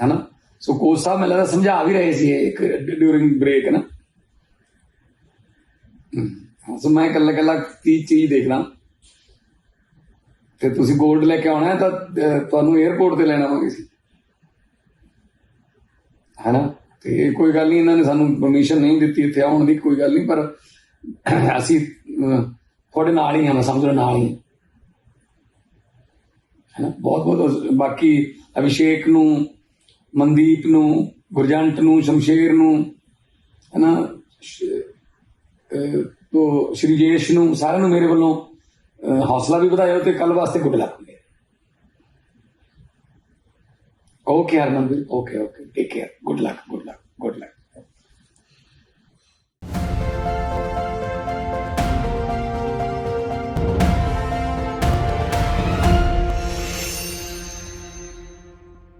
ਹਨਾ? ਸੋ ਕੋਚ ਸਾਹਿਬ ਮੈਨੂੰ ਲੱਗਦਾ ਸਮਝਾ ਵੀ ਰਹੇ ਸੀ ਇੱਕ ਡਿਊਰਿੰਗ ਬ੍ਰੇਕ ਨਾ ਸੋ ਮੈਂ ਕੱਲਾ ਕੱਲਾ ਕੀ ਚੀਜ਼ ਦੇਖਣਾ ਤੇ ਤੁਸੀਂ ਗੋਲਡ ਲੈ ਕੇ ਆਉਣਾ ਤਾਂ ਤੁਹਾਨੂੰ 에어ਪੋਰਟ ਤੇ ਲੈਣਾ ਪਵੇਗਾ ਸੀ ਹਨਾ? ਤੇ ਕੋਈ ਗੱਲ ਨਹੀਂ, ਇਹਨਾਂ ਨੇ ਸਾਨੂੰ ਪਰਮਿਸ਼ਨ ਨਹੀਂ ਦਿੱਤੀ ਇੱਥੇ ਆਉਣ ਦੀ, ਕੋਈ ਗੱਲ ਨਹੀਂ, ਪਰ ਅਸੀਂ ਤੁਹਾਡੇ ਨਾਲ ਹੀ ਹਾਂ ਸਮਝ ਸਮਝੋ ਨਾਲ ਹੀ ਹਨਾ? ਬਹੁਤ ਬਹੁਤ ਬਾਕੀ ਅਭਿਸ਼ੇਕ ਨੂੰ ਮਨਦੀਪ ਨੂੰ ਗੁਰਜੰਟ ਨੂੰ ਸ਼ਮਸ਼ੇਰ ਨੂੰ ਹੈਨਾ ਸ਼- ਅਹ, ਤੋ ਸ਼੍ਰੀ ਨੂੰ ਸਾਰਿਆਂ ਨੂੰ ਮੇਰੇ ਵੱਲੋਂ ਹੌਸਲਾ ਵੀ ਵਧਾਇਓ ਤੇ ਕੱਲ ਵਾਸਤੇ good luck okay Harmanveer okay okay take care good luck good luck